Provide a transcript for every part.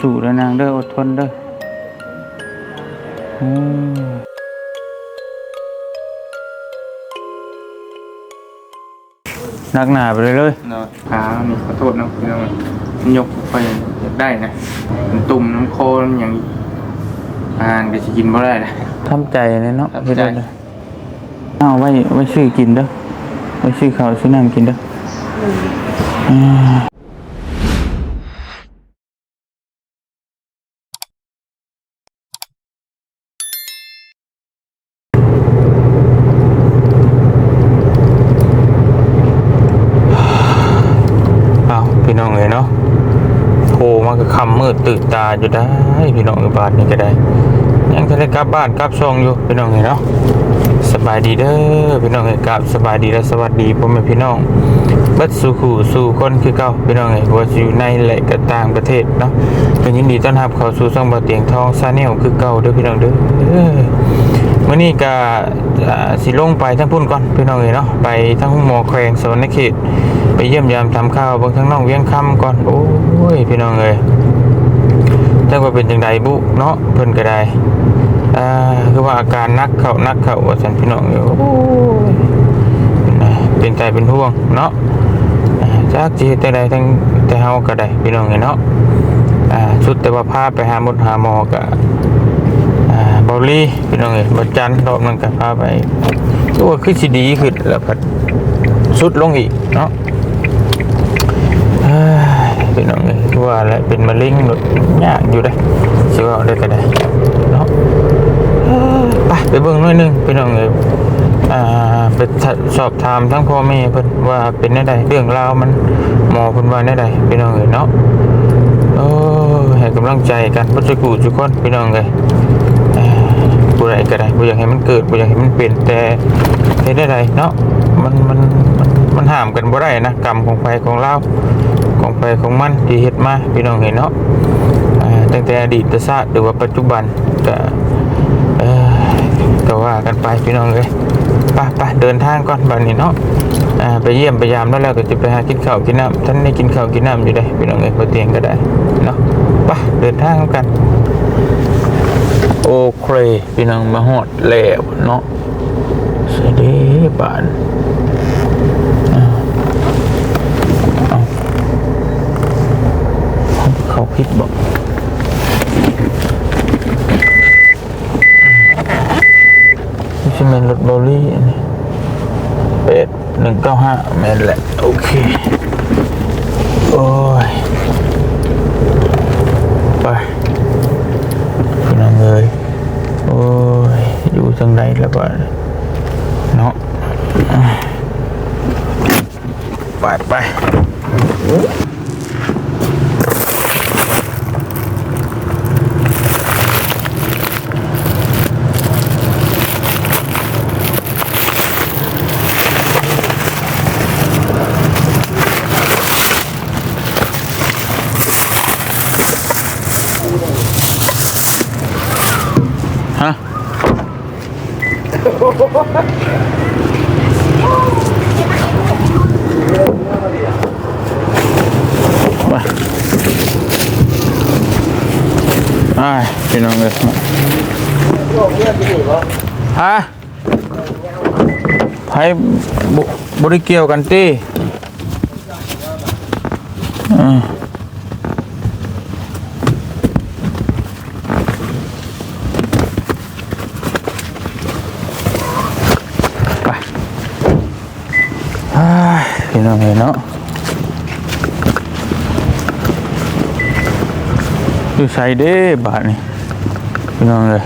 สู้ๆแล้วนางเด้ออดทนเด้ออืมนักหนาไปเลยเลยเนาะขานี่ขอโทษนะพี่น้องมันยกไปอยากได้นะมันตุ่มน้ำโคลนอย่างอาหารก็จะกินบ่ได้นะทำใจเลยเนาะทำใจเฮ็ดได้เลยเอาไว้ไว้ซื้อกินเด้อไว้ซื้อข้าวซื้อน้ำกินเด้ออืมเอาพี่น้องเลยเนาะโทรมาก็คำ มืดตื่นตาอยู่ได้พี่น้องอยู่บ้านนี่ก็ได้ ยังจะได้กลับบ้านกลับช่องอยู่พี่น้องเห็นเนาะสบายดีเด้อพี่น้องเห็นกลับสบายดีและสวัสดีพ่อแม่พี่น้องเบัดสู่ขู่สู่คนคือเก่าพี่น้องเห็นว่าอยู่ในและก็ต่างประเทศเนาะก็ยินดีต้อนรับเข้าสู่ช่องบ่อเตียงทองซาแนลคือเก่าเด้อพี่น้องเด้อ มื้อนี้ก็สิลงไปทั้งพุ่นก่อนพี่น้องเห็นเนาะไปทั้งหมอแขวงสวรรณเขตไปเยี่ยมยามทำข้าวบางทั้งน้องเวียงคำก่อนโอ้ยพี่น้องเอ้ยจังว่าเป็นจังใดบุเนาะเพิ่นก็ได้อ่าคือว่าอาการนักเข้านักเข้าว่าซั่นพี่น้องอยู่โอ้ยเป็นใจเป็นห่วงเนาะอ่ากสิเฮ็ดจังใดทั้งแต่เฮาก็ได้พี่น้องเนาะอ่าสุดแต่ว่าพาไปหาหมดหาหมอก็ บาลีพี่น้องเอ้ยบ่จันรอบนั้นก็พาไปโอ้ยคือสิดีขึ้นแล้วก็สุดลงอีกเนาะเอ้ยเป็นน้องเลยว่าแล้วเป็นมะเร็งหนุดยากอยู่ได้เชื่อว่าได้ก็ได้เนาะไปไปเบิ่งหน่อยนึงเป็นน้องเลยอ่าไปสอบถามทั้งพ่อแม่เพิ่นว่าเป็นแนวใดเรื่องราวมันหมอเพิ่นว่าแนวใดเป็นน้องเลยเนาะโอ้ให้กำลังใจกันบ่จะกูทุกคนพี่น้องเอ้ ยผู้ใดก็ได้บ่อยากให้มันเกิดบ่อยากให้มันเปลี่ยนแต่เฮ็ดได้ใดเนาะมันมันมันห้ามกันบ่ได้นะกรรมของไฟของเราของไปของมันที่เฮ็ดมาพี่น้องเห็นเนาะตั้งแต่อดีตชาติหรือว่าปัจจุบันก็เอ่อก็ว่ากันไปพี่น้องเลยไปไปเดินทางก่อนบัดนี้เนาะอ่าไปเยี่ยมไปยามแล้วแล้วก็จะไปหากินข้าวกินน้ำท่านได้กินข้าวกินน้ำอยู่ได้พี่น้องเอ้ยบ่เตียงก็ได้เนาะไปเดินทางกัน โอเค พี่น้องมาฮอดแล้วเนาะสวัสดีบ้านเอาเขาคิดบอกนี่จะเป็นรถบอลลี่อันนี้เป็ดหนึ่งเก้าห้าแมนแหละ โอเค โอ้ย ไปพี่น้องเอ้ยโอ้ย อยู่ จังไรแล้วก็เนาะไปไป มาไอ้พี่น้องเลยฮะไผบุบริเกี่ยวกันตีอืม ไปอ้ายพี่น้อง เนาะอยู่ใส่เด้บาทนี่พี่น้องเลย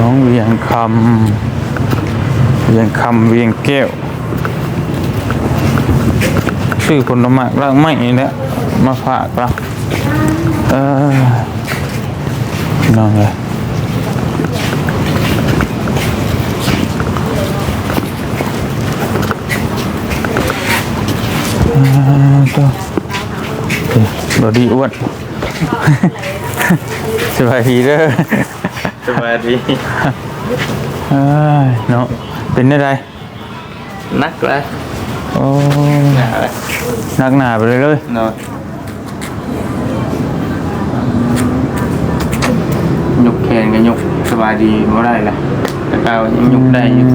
น้องเวียงคำเวียงคำเวียงแก้วชื่อผลไม้รากไม้นี่แหละมาฝากเราเออน้องเลย บอดี้อ้วนสบายดีเด้อสวัสดีเอ้ยเนาะเป็นได้ไรนักเลยโอ้หนาเลยนักหนาไปเลยเลยเนาะยกแขนก็ยกสบายดีบ่ได้ละแต่ก็ยังยกได้อยู่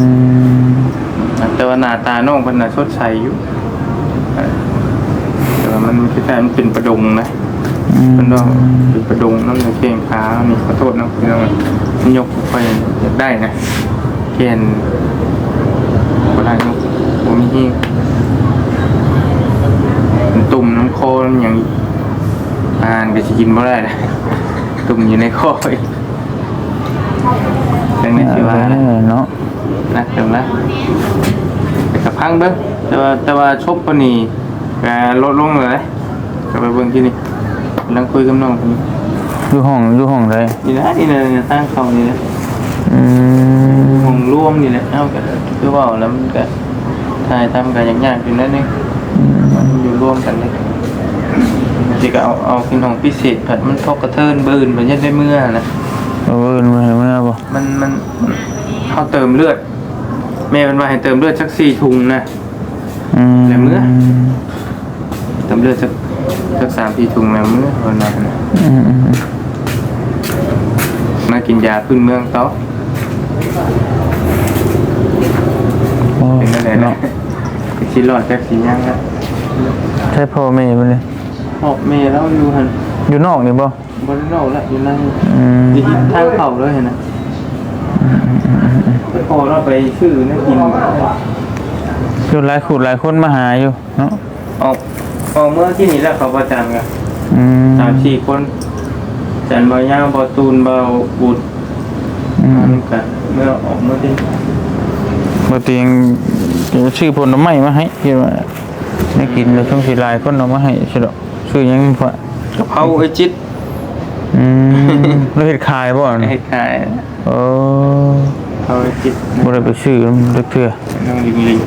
แต่ว่าหน้าตาน้องเพิ่นน่ะสดใสอยู่เออแต่ว่า มันคือแต่มันเป็นประดงนะเพิ่นว่าเป็นประดงน้ำในเกงขานี่ขอโทษนะพี่น้องมันยกไปอยากได้นะเกณฑ์บ่ได้ยกบ่มีที่มันตุ่มน้ำโคลนอย่างอ่านก็สิกินบ่ได้นะตุ่มอยู่ในคออีกดังนั้นสิว่านะเออเนาะนะเดี๋ยวนะไปกับพังเบิ้งแต่ว่าแต่ว่าชบปานนีแกลดลงเลยกลับไปเบิ้งที่นี่กำลังคุยกับน้องคนนี้อยู่ห้องอยู่ห้องใดนี่นะนี่นะนี่นะตั้งเขานี่นะอืมห้องร่วมนี่แหละเอ้าก็คือว่าแล้วมันก็ถ่ายทำกันยากๆอยู่นั่นนี่มันอยู่ร่วมกันเลยที่ก็เอาเอาขึ้นห้องพิเศษผัดมันทกกระเทินบืนมันยัดได้เมื่อนะเอาเอินมาให้มาบ่มันมันมันเขาเติมเลือดแม่เป็นว่าให้เติมเลือดสักสี่ถุงนะอืมแล้วมื้อ เติมเลือดสักสักสามสี่ถุงแล้วมื้อวันนั้นนะอืมอืมอืมมากินยาพื้นเมืองต่อโอ้เป็นอะไรนะเนาะสิรอดจากสีย่างละใช่พ่อแม่ไปเลยพ่อแม่เราอยู่หันอยู่นอกนี่บ่บนโลกละอยู่ในอืมดีทางเขาเลยเห็นนะไปพอเราไปชื่อนั่นกิน อยู่หลายขูดหลายคนมาหาอยู่เนาะออก ออกเมื่อที่นี่แหละเขาประจำกันอืมสามสี่คนจันบอยางบอตูนเบาบุตรอืมมันกันเมื่อออกเมื่อที่บ่เตียงเดี๋ยวชื่อผลไม้มาให้คิดว่าได้กินแล้วช่วงสิหลายคนเอามาให้สิดอกชื่อหยังพ่อกะเพราไอจิตอืมแล้วเฮ็ดขายบ่ไอ้นี่ขายโอ้เขาไอจิตบ่ได้ไปซื้อมันเทื่อน้องลิงลิง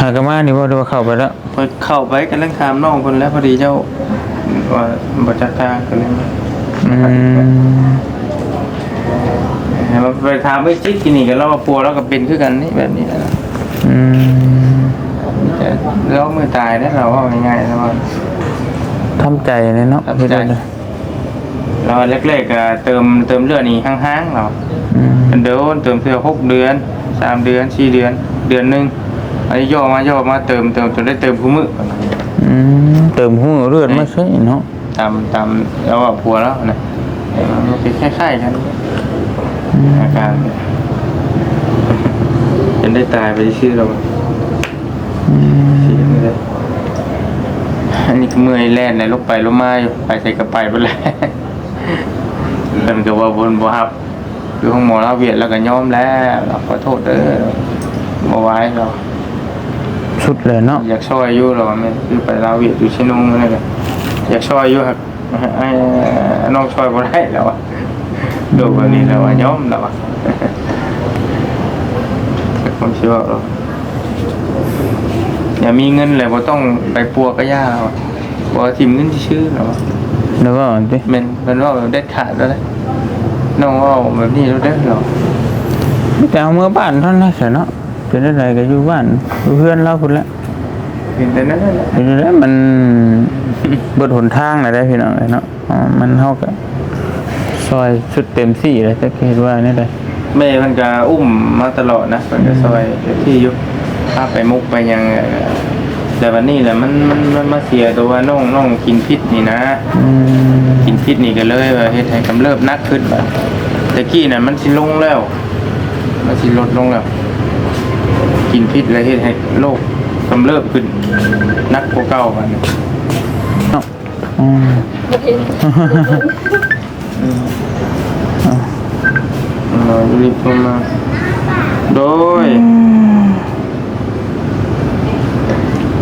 หากนมานี่บ่ได้ว่าเข้าไปแล้วพอเข้าไปกันเรื่องถามน้องคนแล้วพอดีเจ้าว่าบัจักทางกันเลยอืมมาไปถามไอ้จิ๊กกินนี่กันเราปัวเราก็เป็นคือกันนี่แบบนี้นะอืมแต่เรามือตายนะเราว่าง่ายๆนะว่าทำใจเลยเนาะทำใจเฮ็ดได้เราแรกๆก็เติมเติมเลือดนี่ห้างๆเราอืมเดินเติมเพื่อหกเดือนสามเดือนสี่เดือน เดือนหนึ่ง อันนี้ย่อมาย่อมาเติมเติมจนได้เติมคู่มืออืมเติมหูเลือดมาใช่เนาะตามตามแล้วว่าปัวแล้วนะมันเป็นคล้ายๆกันอาการจนได้ตายไปชื่อเราอืมเสียเลยอันนี้ก็เมื่อยแล่นเลยลกไปลงมาอยู่ไปใส่กระไปไปเลยเพิ่นก็ว่าบนบ่ฮับคือห้องหมอเราเวียดแล้วก็ยอมแล้วเราขอโทษเด้อบ่ไหว้เรา ชุดเลยเนาะอยากช่วยอยู่เราแม่นคือไปลาวเวียดอยู่ชิโนงนั่นแหละอยากช่วยอยู่ครับไอ้น้องช่วยบ่ได้แล้วอะดูแบบนี้แล้วอะยอมแล้วอะเป็นความเชื่อเราอย่ามีเงินเลยบ่ต้องไปปัวก็ย่าเราอะบ่ทิมเงินที่ชื่อเราอะแล้วก็อันติแมันมันว่าแบบเด็ดขาดแล้วนะน้องว่าแบบนี้แล้วเด็ดเหรอแต่เอาเมื่อบ้านเท่านั้นแหละเนาะ เป็นอะไรก็อยู่บ้านอยู่เพื่อนเราพุ่นละเห็นแต่นั้นแหละเป็นอะไรมันเบิดหนทางน่ะได้พี่น้องเอ้ยเนาะอ๋อมันเฮาก็ซอยชุดเต็มที่เลยแต่เห็นว่านี่ได้แม่มันก็อุ้มมาตลอดนะมันก็ซอยเดี๋ยวที่อยุพาไปมุกไปยังเอ่อแต่วันนี้แหละมันมันมันมาเสียตัวว่าน้องน้องกินพิษนี่นะอืมกินพิษนี่ก็เลยว่าเฮ็ดให้กำเริบหนักขึ้นแบบแต่กี้น่ะมันสิลงแล้ว มันสิลดลงแล้ว กินพิษแล้วเฮ็ดให้โรคกำเริบขึ้นหนักกว่าเก่าบัดนี้เนาะอืมเรารีบโทรมาโดย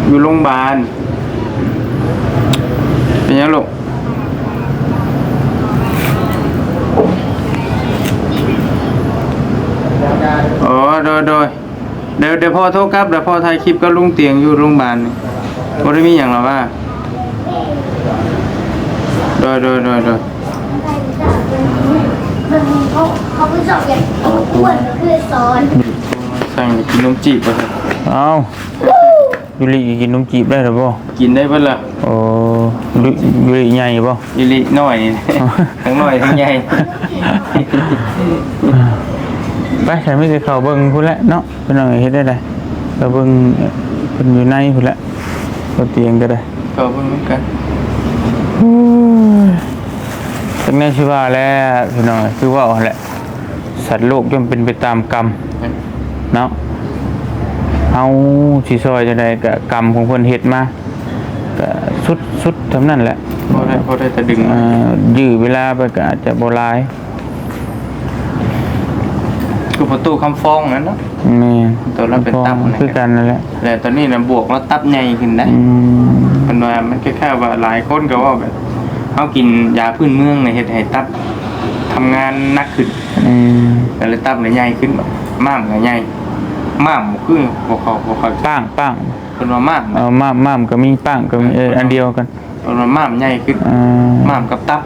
อยู่โรงพยาบาลเป็นยังลูกอ๋อโดยโดย เดี๋ยวเดี๋ยวพ่อโทรกลับเดี๋ยวพ่อถ่ายคลิปก็ลุงเตียงอยู่โรงพยาบาลนี่บ่ได้มีอย่างหรอว่าโดยโดยโดยโดยเขาเขาไม่ชอบอย่างอ้วนก็คือสอนโทรมาสสั่งกินนมจีบบ่ครับเอายูริกินนมจีบได้หรือบ่กินได้เบิ่ล่ะโอ้ยูยูริใหญ่บ่อีหลิน้อยทั้งน้อยทั้งใหญ่ ไปใส่ไม่ได้เข้าเบิ่งพุ่นแหละเนาะเป็นหน่อยเฮ็ดได้เลยก็เบิ่งเพิ่นอยู่ในพุ่นแหละบ่เตียงก็ได้ก็เพิ่นเหมือนกันตั้งแต่ชื่อว่าแล้วพี่น้องคือว่าเอาแหละสัตว์โลกย่อมเป็นไปตามกรรมเนาะเอาสิซอยจังไดก็กรรมของเพิ่นเฮ็ดมาก็สุดสุดเท่านั้นแหละพอได้พอได้แต่ดึงเอ่อยื้อเวลาไปก็อาจจะบ่หลาย คือประตูคำฟ้องนั่นเนาะแม่นตัวเราเป็นตับนะคือกันนั่นแหละแต่ตอนนี้นะบวกแล้วตับใหญ่ขึ้นนะอืมมันว่ามันแค่ๆว่าหลายคนก็ว่าแบบเขากินยาพื้นเมืองในเฮ็ดให้ตับทำงานหนักขึ้นอืมก็เลยตับเนี่ยใหญ่ขึ้นแบบม้ามก็ใหญ่ม้ามบ่คือบ่เขาบ่เขาป้างป้างเพิ่นว่าม้ามเอาม่ามม่ามก็มีป้างก็มีเอออันเดียวกันเพิ่นว่าม้ามใหญ่ขึ้นอ่าม้ามกับตับ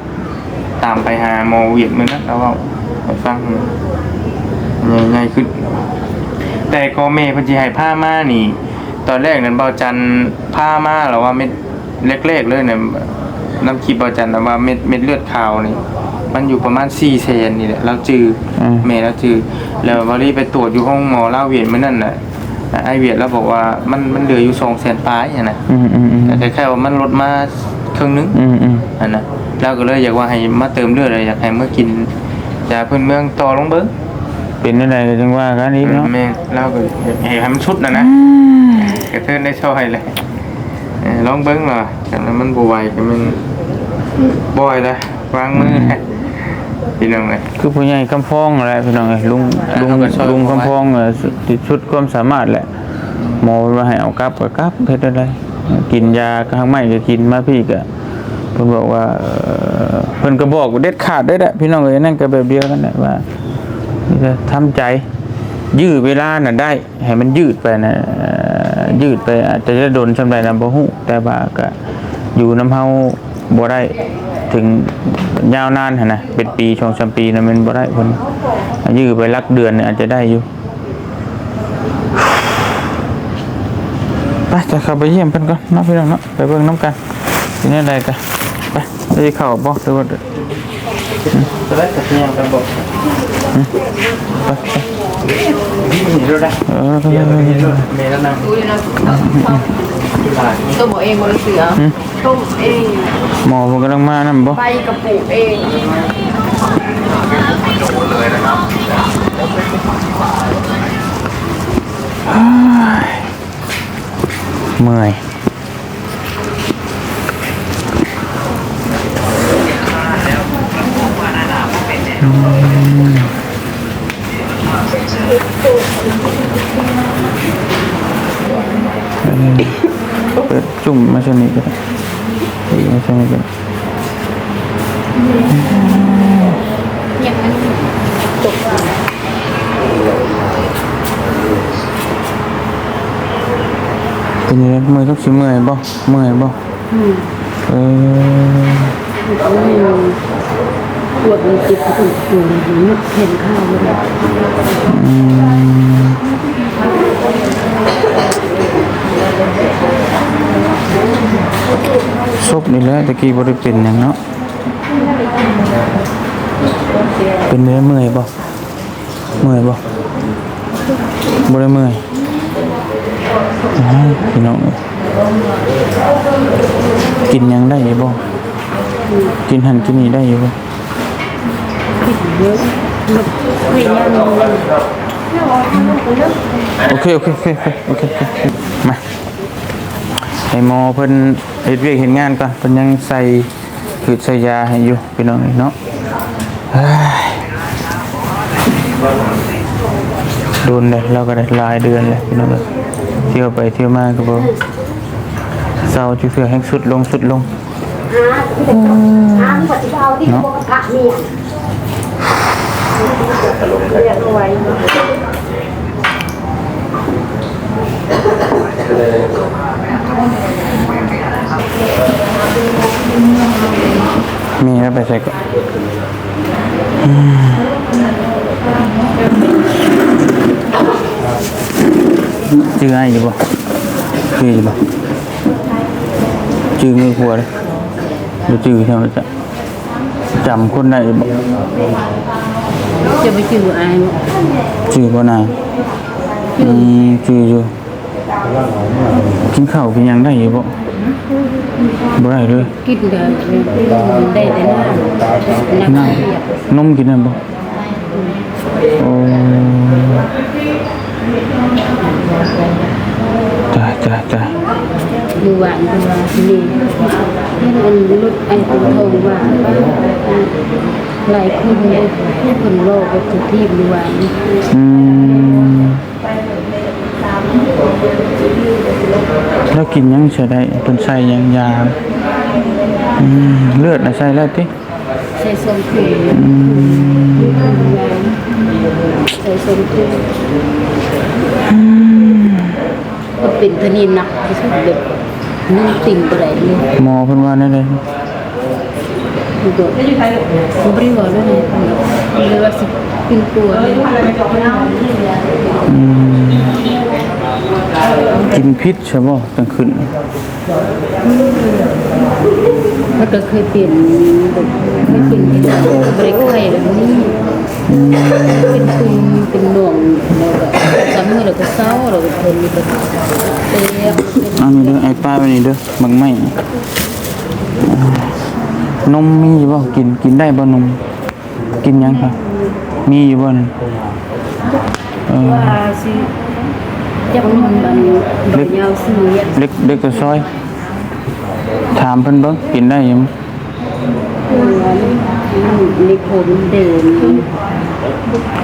ตามไปหาหมอเวียดมื้อนั้นแล้วเว้าให้ฟัง ใหญ่ใหญ่ขึ้น แต่ก็แม่เพิ่นสิให้ผ้ามานี่ ตอนแรกนั้นเบาจันผ้ามาแล้วว่าเม็ดเล็กๆเลยเนี่ยน้ำคลิปเบาจันนะว่าเม็ดเม็ดเลือดขาวนี่มันอยู่ประมาณ4เซนนี่แหละเราจืออมแม่เราจือแล้ววอรี่ไปตรวจอยู่ห้องหมอเล่าเวียดมื้อนั้นน่ะไอเวียดแล้วบอกว่ามันมันเหลืออยู่2แสนปลายอะนะอืมอืมอืมแต่แค่ว่ามันลดมาครึ่งนึงอืมอืมอันนะเราก็เลยอยากว่าให้มาเติมเลือดเลยอยากให้เมื่อกินยาพื้นเมืองต่อลงเบิ้ง เป็นอะไรก็จังว่ากันอีกเนาะแม่เราก็อยากให้มันชุดนะนะกระเทินได้ช่อยเลยเออลองเบิ้งหน่อยแต่นั้นมันบไหวก็มันบ่อยละวางมือนะพี่น้องเลยคือผู้ใหญ่คำพ้องแหละพี่น้องเอ้ยลุงลุงเอาก็ช่วยลุงเอาไว้คำพ้องเออติดชุดความสามารถแหละหมอว่าให้เอากลับก็กลับเฮ็ดได้กินยาข้างไม่ก็กินมาพี่ก็เพิ่นบอกว่าเอ่อเพิ่นก็บอกเด็ดขาดได้แหละพี่น้องเอ้ยนั่นก็แบบเดียวกันแหละว่า จะทำใจยื้อเวลาน่ะได้ ให้มันยืดไปนะยืดไปอาจจะได้โดนสำาใดนำบ่ฮู้แต่ว่าก็อยู่น้ำเฮาบ่ได้ถึงยาวนานหั่นนะเป็นปีช่วงสามปีนะมันบ่ได้เพิ่นยื้อไปหลักเดือนเนี่ยอาจจะได้อยู่ไปจะเข้าไปเยี่ยมเพิ่นก่อนเนาะพี่น้องเนาะไปเบิ่งน้ำกันสิแน่ใดกันไปได้เข้าบ่หรือว่าจะได้แต่เพียงกันบ อกไปไปพี่หนีด้วยได้เอเมียมียด้วยเมียแล้วนั่งดูอยู่นะต้เองบนเสือต้มเองหมอผมกำลังมานํบ่ใบกระปุกเองเมื่อย เปิดจุ่มมาชนิดก็ได้อีมาชนิดก็ได้ยังมันจบเป็นยังไงมือยทุกสิเมื่อยบ่เมื่อยบ่เออ ปวดมันจิตปวดหัวนึกเห็นข้าวไม่ได้อืมซบนี่แหละตะกี้บ่ได้เป็นหยังเนาะเป็นเนื้อเมื่อยบ่เมื่อยบ่บ่ได้เมื่อยพี่น้องกินยังได้บ่กินหันกินนี่ได้อยู่บ่ คุยยังโอเคโอเคโอเคโอเคโอเคโอเคมาให้หมอเพิ่นเฮ็ดเวียกเฮ็ดงานก่อนเพิ่นยังใส่คือใส่ยาให้อยู่พี่น้องเนาะเฮ้ยโดนเลยเราก็ได้หลายเดือนเลยพี่น้องเอ้ยเที่ยวไปเที่ยวมาก็บ่เศร้าจุเสือแห่งสุดลงสุดลงอ้าง ปฏิบัติที่บอกพระนี่เรียกเอาไว้มีแล้วไปใส่ก่อนอืมชื่อให้อยู่บ่ชื่ออยู่บ่ชื่อมือหัวเลยบ่ชื่อใช่ไหมจ๊ะจำคนได้อยู่บ่ จะไปจืออายบ่ชื่อบ่นายอืมชื่ออยู่กิน จ้าจ้าจ้าดูหวานดูหวานนี่มันลุดไอ้คนทองว่าหลายคนเลยคนโลกก็ถูกที่ดูหวานอืมแล้วกินหยังใส่ได้เป็นใส่หยังยาอืมเลือดน่ะใส่แล้วติใส่ส้มถุงใส่ส้มถุง ก็เป็นทนีหนักที่สุดแบบนึ่งติ่งไปไหนเลยหมอเพิ่นว่าแนั่นเลยมันก็บริวารเลยเลยว่าสิเป็นตัวเลยอืมกินพิษใช่บ่กลางคืนมันก็เคยเปลี่ยนแบบไม่เป็นที่ไหนบริไข่แบบนี้ เป็นตุ่มเป็นหน่วงแล้วก็ซ้ำมือแล้วก็เศร้าแล้วก็เพลินแบบเตะเอานี่เด้อไอ้ป้าไปนี่เด้อบังไม่นมมีอยู่บ่กินกินได้บ่นม กินหยังครับมีอยู่บ่นั่นเออว่าสิจับมันมันแบบยาวซื้อเนี่ยเล็กเล็กตัวซอย ถามเพิ่นเบิ่งกินได้อยู่ มั้ยในผมเดิน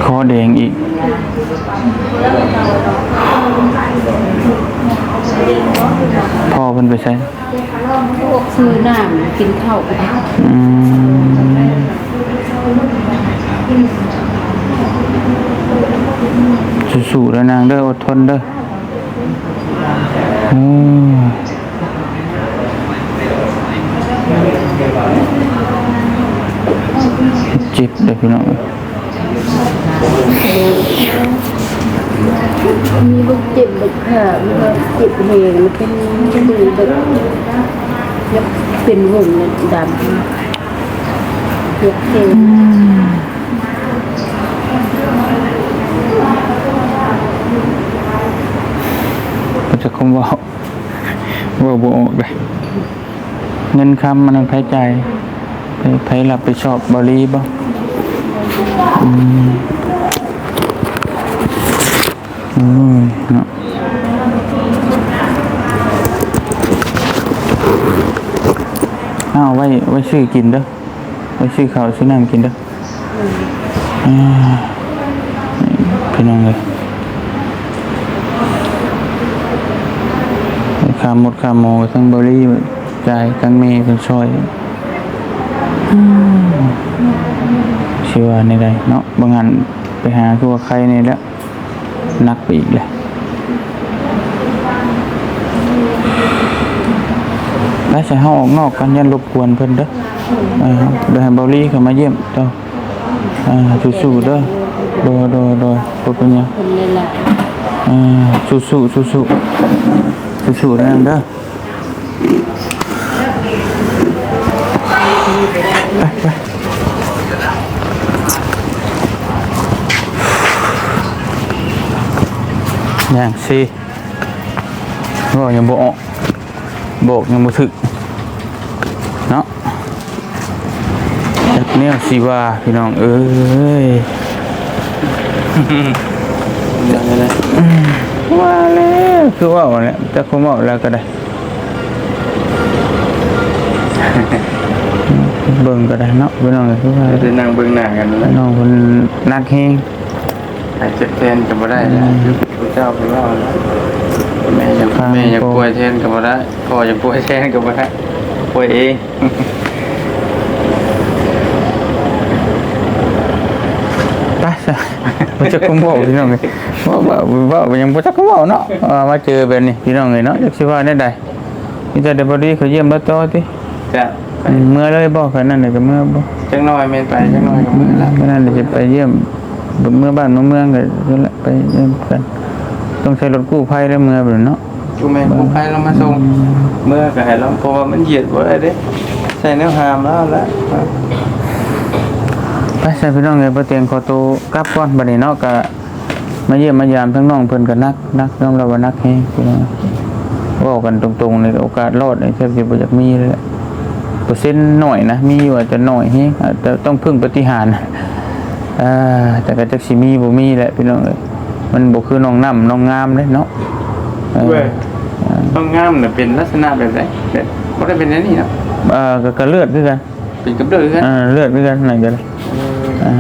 คอแดงอีก พ่อเพิ่นไปใส่พวกซื้อน้ำกินข้าวไปอืมสู้ๆแล้วนางเด้ออดทนเด้อโอ้เจ็บเด้อพี่น้องมีลูกเจ็บแบบขามีลูกเจ็บเหงเป็นดูแบบยับเป็นวงเนี่ยดำยกเส้นมันจะคงว่าว่าบ่ออกเลยเงินคำมันไผใจายไปไผรับไปชอบบรีบ่อื มอืมเนาะอ้าวไว้ไว้ซื้อกินเด้อไว้ซื้อข้าวซื้อน้ำกินเด้ออ่าพี่น้องเลยขาหมดขาโมทั้งเบอรี่จ่ายทั้งเมย์เป็นช่วยเชื่อในใดเนาะบางงานไปหาตัวใครนี่แล้วนักไปอีกเลยแล้วใส่ห้าออกนอกกันยันรบกวนเพิ่นเด้ออ่าเดี๋ยวให้เบอรี่เข้ามาเยี่ยมเจ้าอ่าสู้ๆเด้อโดยโดยโดยบ่เป็นหยังคนเลยอ่าสู้สู้สู้สู้สู้สู้ๆนะเด้อไปไป อย่างสิบอกยังบอกบอกยังบ่ถึกเนาะจากแนวสิว่าพี่น้องเอ้ยว่าแล้วคือว่าเนี่ยแต่คงบอกแล้วก็ได้เบิ่งก็ได้เนาะพี่น้องเลยคือว่าจะนั่งเบิ่งหน้ากันแล้วน้องคนนักเฮงหายเจ็บแทนก็บ่ได้นะพระ เจ้าไปว่าแล้วแม่ยังแม่ยังป่วยแทนก็บ่ได้พ่อยังป่วยแทนก็บ่ได้ป่วยเองไปซะบ่จักคงบอกพี่น้องเลยว่าว่าว่ายังบ่จักคงบอกเนาะอ่ามาเจอแบบนี้พี่น้องเลยเนาะจักสิว่าได้ใดมีแต่เดบอดี้เขาเยี่ยมแล้วต่อติจะไปอืมเมื่อเลยบ่คันนั้นเลยก็เมื่อบ่จังน้อยแม่นไปจังน้อยก็มื้อละเมื่อนั้นเดี๋ยวจะไปเยี่ยมเมื่อบ้านเมื่อเมืองก็นั่นแหละไปเยี่ยมกัน ต้องใช้รถกู้ภัยแล้วเมื่อแบบเนาะจูแม่ผู้ภัยเรามาส่งเมื่อก็ให้เราเพราะว่ามันเหยียดบ่ได้เด้ใส่แนวหามแล้วละไปใส่พี่น้องเลยประเตียงขอตัวกลับก่อนบัดนี้เนาะก็มาเยี่ยมมายามทั้งน้องเพิ่นก็นักนักยอมรับว่านักแฮงพี่น้องเว้ากันตรงๆในโอกาสรอดนี่แทบสิบ่อยากมีเลยแหละเปอร์เซ็นต์น้อยนะมีอยู่อาจจะน้อยแฮงอาจจะต้องพึ่งปฏิหารย์อ่าแต่ก็จักสิมีบ่มีแหละพี่น้องเอ้ย มันบ่คือน้องน้ำน้องงามเด้เนาะเออเว้ย ต้องงามน่ะเป็นลักษณะแบบไหนแบบบ่ได้เป็นอันนี้เนาะเอ่อก็ก็เลือดคือกันเป็นกับเด้อกันอ่าเลือดคือกันไหนกันอ่า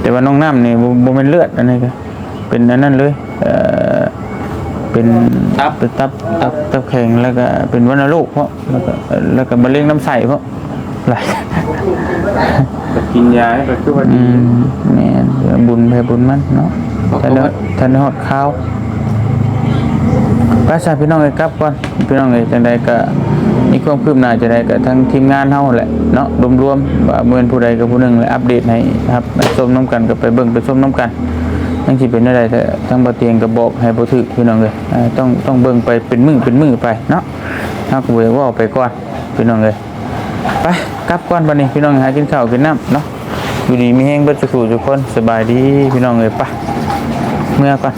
แต่ว่าน้องน้ำนี่บ่บ่แม่นเลือดอันนี้ก็เป็นอันนั้นเลยเอ่อเป็นตับตับตับตับแข็งแล้วก็เป็นวัณโรคเพราะแล้วก็แล้วก็มะเร็งน้ำใสเพราะหลายก็กินยาก็คือว่าอืดี มแม่นบุญไปบุญมันเนาะ ท่านได้ท่านได้ฮอดข้าวไปซะพี่น้องเอ้ยกลับก่อนพี่น้องเอ้ยจังใดก็มีความคืบหน้าจังใดก็ทั้งทีมงานเฮาแหละเนาะรวมๆว่าเมื่อผู้ใดกับผู้หนึ่งเลยอัปเดตให้ครับไปชมน้ำกันก็ไปเบิ่งไปชมน้ำกันทั้งที่เป็นอะไรแต่ทั้งบ่เตียงก็บอกให้บ่ถึกพี่น้องเอ้ยต้องต้องเบิ่งไปเป็นมือเป็นมือไปเนาะเฮาก็บ่ได้เว้าไปก่อนพี่น้องเอ้ยไปกลับก่อนบัดนี้พี่น้องหากินข้าวกินน้ำเนาะอยู่ดีมีแฮงเบิดสุขทุกคนสบายดีพี่น้องเอ้ยไป เมื่อก่อน